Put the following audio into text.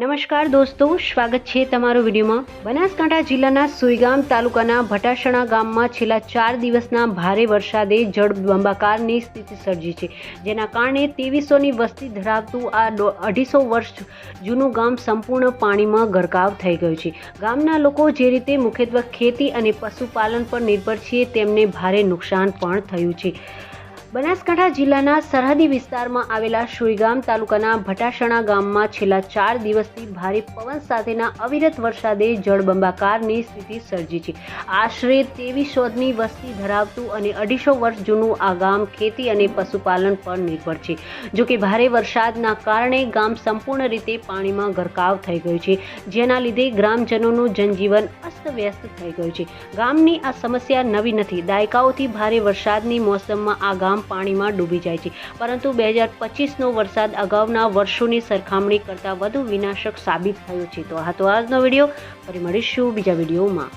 નમસ્કાર દોસ્તો, સ્વાગત છે તમારો વિડીયોમાં. બનાસકાંઠા જિલ્લાના સુઈગામ તાલુકાના ભટાસણા ગામમાં છેલ્લા ચાર દિવસના ભારે વરસાદે જળબંબાકારની સ્થિતિ સર્જી છે, જેના કારણે ત્રેવીસોની વસ્તી ધરાવતું આ અઢીસો વર્ષ જૂનું ગામ સંપૂર્ણ પાણીમાં ગરકાવ થઈ ગયું છે. ગામના લોકો જે રીતે મુખ્યત્વે ખેતી અને પશુપાલન પર નિર્ભર છે, તેમને ભારે નુકસાન પણ થયું છે. બનાસકાંઠા જિલ્લાના સરહદી વિસ્તારમાં આવેલા સુઈગામ તાલુકાના ભટાસણા ગામમાં છેલ્લા ચાર દિવસથી ભારે પવન સાથેના અવિરત વરસાદે જળબંબાકારની સ્થિતિ સર્જી છે. આશરે ત્રેવીસોની વસ્તી ધરાવતું અને અઢીસો વર્ષ જૂનું આ ગામ ખેતી અને પશુપાલન પર નિર્ભર છે. જોકે ભારે વરસાદના કારણે ગામ સંપૂર્ણ રીતે પાણીમાં ગરકાવ થઈ ગયું છે. જેના લીધે ગ્રામજનોનું જનજીવન અસ્તવ્યસ્ત થઈ ગયું છે. ગામની આ સમસ્યા નવી નથી. દાયકાઓથી ભારે વરસાદની મોસમમાં આ ગામ પાણીમાં ડૂબી જાય છે. પરંતુ બે હજાર પચીસનો વરસાદ અગાઉના વર્ષોની સરખામણી કરતાં વધુ વિનાશક સાબિત થયો છે. તો આ તો આજનો વીડિયો. ફરી મળીશું બીજા વિડીયોમાં.